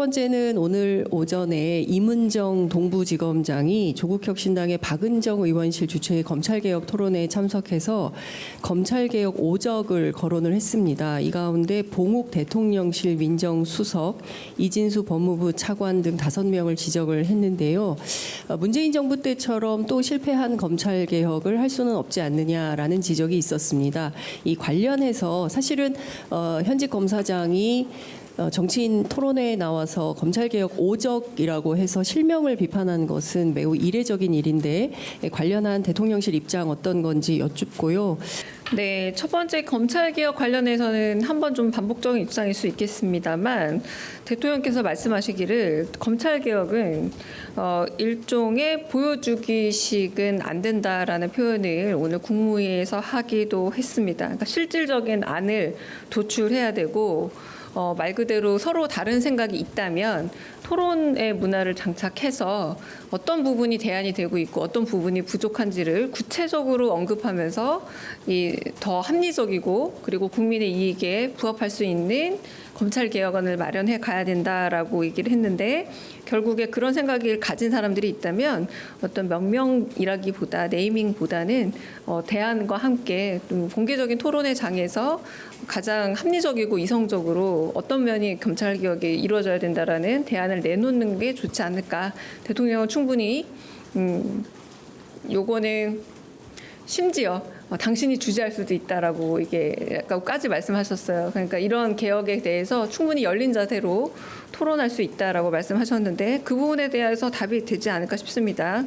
번째는 오늘 오전에 이문정 동부지검장이 조국혁신당의 박은정 의원실 주최의 검찰개혁 토론회에 참석해서 검찰개혁 오적을 거론을 했습니다. 이 가운데 봉욱 대통령실 민정수석, 이진수 법무부 차관 등 다섯 명을 지적을 했는데요. 어, 문재인 정부 때처럼 또 실패한 검찰개혁을 할 수는 없지 않느냐라는 지적이 있었습니다. 이 관련해서 사실은 어, 현직 검사장이 어, 정치인 토론회에 나와서 검찰개혁 오적이라고 해서 실명을 비판한 것은 매우 이례적인 일인데 예, 관련한 대통령실 입장 어떤 건지 여쭙고요. 네, 첫 번째 검찰 개혁 관련해서는 한 번 좀 반복적인 입장일 수 있겠습니다만 대통령께서 말씀하시기를 검찰 개혁은 어, 일종의 보여주기식은 안 된다라는 표현을 오늘 국무회의에서 하기도 했습니다. 그러니까 실질적인 안을 도출해야 되고 어, 말 그대로 서로 다른 생각이 있다면 토론의 문화를 장착해서 어떤 부분이 대안이 되고 있고 어떤 부분이 부족한지를 구체적으로 언급하면서 이 더 합리적이고 그리고 국민의 이익에 부합할 수 있는 검찰 개혁안을 마련해 가야 된다라고 얘기를 했는데 결국에 그런 생각을 가진 사람들이 있다면 어떤 명명이라기보다 네이밍보다는 어, 대안과 함께 좀 공개적인 토론회 장에서 가장 합리적이고 이성적으로 어떤 면이 검찰 개혁이 이루어져야 된다라는 대안을 내놓는 게 좋지 않을까 대통령은 충분히 음, 요거는 심지어 어, 당신이 주재할 수도 있다라고 이게 까지 말씀하셨어요. 그러니까 이런 개혁에 대해서 충분히 열린 자세로 토론할 수 있다라고 말씀하셨는데 그 부분에 대해서 답이 되지 않을까 싶습니다.